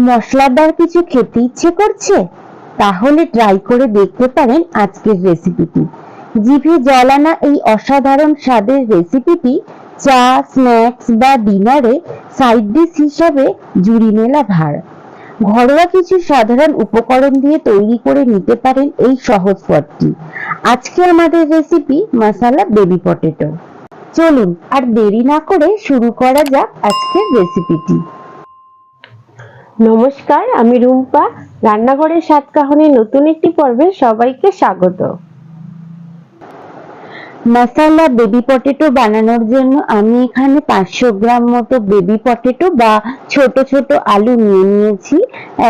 মশলাদার কিছু খেতে ইচ্ছে করছে? তাহলে ট্রাই করে দেখতে পারেন আজকের রেসিপিটি জিভে জলানা এই অসাধারণ স্বাদের রেসিপিটি চা স্ন্যাক্স বা ডিনারে সাইড ডিশ হিসাবে জুড়ি মেলা ভার। ঘরোয়া কিছু সাধারণ উপকরণ দিয়ে তৈরি করে নিতে পারেন এই সহজ পদটি। আজকে আমাদের রেসিপি মশালা বেবি পটেটো চলুন আর দেরি না করে শুরু করা যাক আজকের রেসিপিটি নমস্কার, আমি রুম্পা। রান্নাঘরের সাত কাহনের নতুন একটি পর্বে সবাইকে স্বাগত। মশালা বেবি পটেটো বানানোর জন্য আমি এখানে পাঁচশো গ্রাম মতো বেবি পটেটো বা ছোট ছোট আলু নিয়ে নিয়েছি।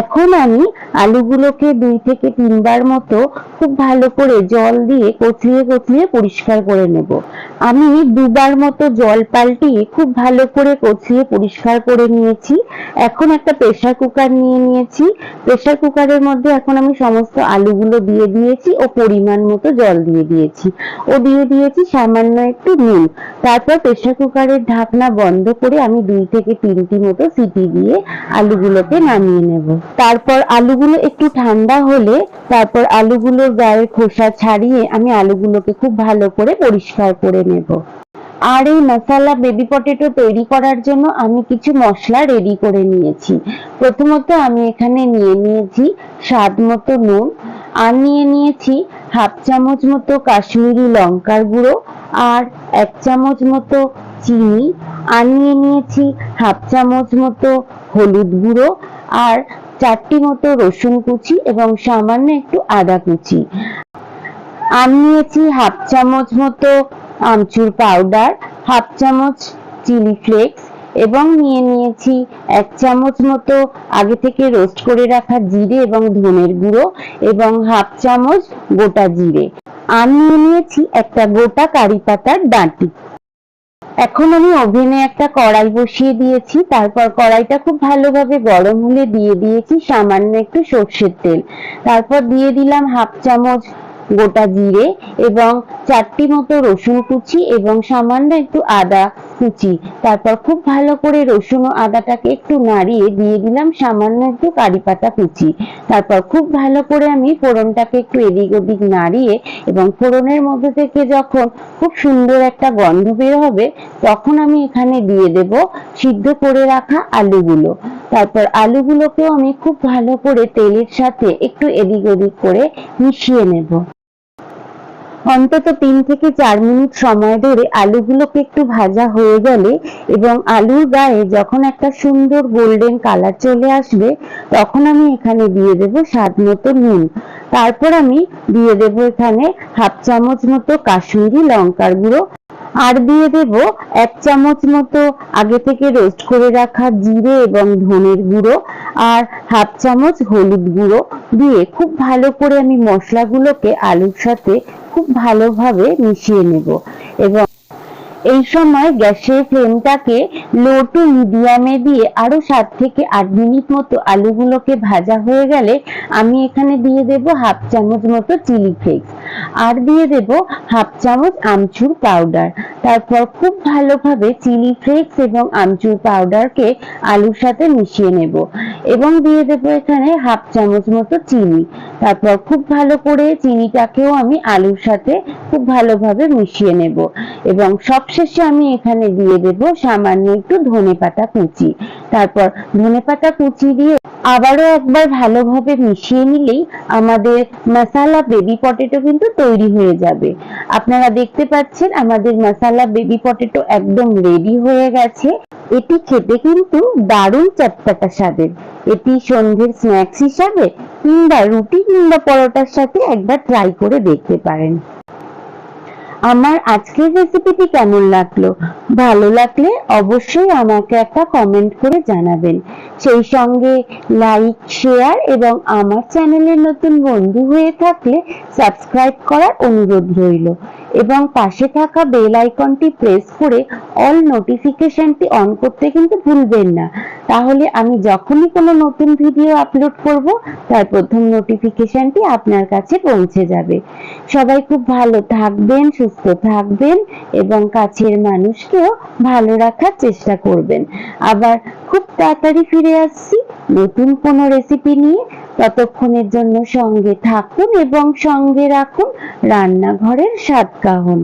এখন আমি আলুগুলোকে দুই থেকে তিনবার মতো খুব ভালো করে জল দিয়ে কচলিয়ে কচলিয়ে পরিষ্কার করে নেব। আমি দুবার মতো জল পাল্টিয়ে খুব ভালো করে কচলিয়ে পরিষ্কার করে নিয়েছি। এখন একটা প্রেসার কুকার নিয়ে নিয়েছি। প্রেসার কুকারের মধ্যে এখন আমি সমস্ত আলুগুলো দিয়ে দিয়েছি ও পরিমাণ মতো জল দিয়ে দিয়েছি। ও দিয়ে দিয়েছি সামান্য একটু নুন। তারপর প্রেসার কুকারের ঢাকনা বন্ধ করে আমি দুই থেকে তিনটি মতো সিটি দিয়ে আলুগুলোকে নামিয়ে নেব। তারপর আলুগুলো একটু ঠান্ডা হলে তারপর আলুগুলোর গায়ের খোসা ছাড়িয়ে আমি আলুগুলোকে খুব ভালো করে পরিষ্কার করে নেব। আর এই মশালা বেবি পটেটো তৈরি করার জন্য আমি কিছু মশলা রেডি করে নিয়েছি। প্রথমত আমি এখানে নিয়ে নিয়েছি স্বাদ মতো নুন আর নিয়ে নিয়েছি হাফ চামচ মতো কাশ্মীরি লঙ্কার গুঁড়ো আর এক চামচ মতো চিনি। আর নিয়ে নিয়েছি হাফ চামচ মতো হলুদ গুঁড়ো আর চারটি মতো রসুন কুচি এবং সামান্য একটু আদা কুচি। আমি নিয়েছি হাফ চামচ মতো আমচুর পাউডার, হাফ চামচ চিলি ফ্লেক্স এবং নিয়ে নিয়েছি এক চামচ মতো আগে থেকে রোস্ট করে রাখা জিরে এবং ধনের গুঁড়ো এবং হাফ চামচ গোটা জিরে। আর নিয়ে নিয়েছি একটা গোটা কারি পাতার ডাঁটি। এখন আমি ওভেনে একটা কড়াই বসিয়ে দিয়েছি। তারপর কড়াইটা খুব ভালোভাবে গরম হলে দিয়ে দিয়েছি সামান্য একটু সর্ষের তেল। তারপর দিয়ে দিলাম হাফ চামচ গোটা জিরে এবং চারটি মতো রসুন কুচি এবং সামান্য একটু আদা কুচি। তারপর খুব ভালো করে রসুন ও আদাটাকে একটু নাড়িয়ে দিয়ে দিলাম সামান্য একটু কারি পাতা কুচি। তারপর খুব ভালো করে আমি ফোড়নটাকে একটু এদিক ওদিক নাড়িয়ে এবং ফোড়নের মধ্যে থেকে যখন খুব সুন্দর একটা গন্ধ বের হবে, তখন আমি এখানে দিয়ে দেব সিদ্ধ করে রাখা আলুগুলো। তারপর আলুগুলোকেও আমি খুব ভালো করে তেলের সাথে একটু এদিক ওদিক করে মিশিয়ে নেব। অন্তত তিন থেকে চার মিনিট সময় ধরে আলুগুলোকে একটু ভাজা হয়ে গেলে এবং আলুর গায়ে যখন একটা সুন্দর গোল্ডেন কালার চলে আসবে, তখন আমি এখানে দিয়ে দেব স্বাদ মতো নুন। তারপর আমি দিয়ে দেব এখানে হাফ চামচ মতো কাশ্মীরি লঙ্কার গুঁড়ো। আর দিয়ে দেব এক চামচ মতো আগে থেকে রোস্ট করে রাখা জিরে এবং ধনের গুঁড়ো আর হাফ চামচ হলুদ গুঁড়ো দিয়ে খুব ভালো করে আমি মশলাগুলোকে আলুর সাথে খুব ভালোভাবে মিশিয়ে নেব এবং এই সময় গ্যাসের ফ্লেমটাকে লো টু মিডিয়ামে দিয়ে আরও সাত থেকে আট মিনিট মতো আলুগুলোকে ভাজা হয়ে গেলে আমি এখানে দিয়ে দেব হাফ চামচ মতো চিলি ফ্লেক্স। আর দিয়ে দেব হাফ চামচ আমচুর পাউডার। তারপর খুব ভালোভাবে চিলি ফ্লেক্স এবং আমচুর পাউডারকে আলুর সাথে মিশিয়ে নেব এবং দিয়ে দেব এখানে হাফ চামচ মতো চিনি। তারপর খুব ভালো করে চিনিটাকেও আমি আলুর সাথে খুব ভালোভাবে মিশিয়ে নেব এবং সবশেষে আমি এখানে দিয়ে দেব সামান্য একটু ধনে পাতা কুচি। তারপর ধনে পাতা কুচি দিয়ে আবারও একবার ভালোভাবে মিশিয়ে নিলেই আমাদের মশালা বেবি পটেটো কিন্তু তৈরি হয়ে যাবে। আপনারা দেখতে পাচ্ছেন আমাদের মশালা বেবি পটেটো একদম রেডি হয়ে গেছে। এটি খেতে কিন্তু দারুণ চটপটা স্বাদের। এটি সন্ধ্যের স্ন্যাক্স হিসাবে কিংবা রুটি কিংবা পরোটার সাথে একবার ট্রাই করে দেখতে পারেন। আমার আজকের রেসিপিটি কেমন লাগল? ভালো লাগলে অবশ্যই আমাকে একটা কমেন্ট করে জানাবেন। সেই সঙ্গে লাইক শেয়ার এবং আমার চ্যানেলের নতুন বন্ধু হয়ে থাকলে সাবস্ক্রাইব করার অনুরোধ রইল। এবং পাশে থাকা বেল আইকনটি প্রেস করে অল নোটিফিকেশনটি অন করতে কিন্তু ভুলবেন না। তাহলে আমি যখনই কোনো নতুন ভিডিও আপলোড করব, তার প্রথম নোটিফিকেশনটি আপনার কাছে পৌঁছে যাবে। সবাই খুব ভালো থাকবেন, সুস্থ থাকবেন এবং কাছের মানুষকেও ভালো রাখার চেষ্টা করবেন। আবার খুব তাড়াতাড়ি ফিরে আসছি নতুন কোনো রেসিপি নিয়ে। ততক্ষণের জন্য সঙ্গে থাকুন এবং সঙ্গে রাখুন রান্নাঘরের স্বাদ কাহন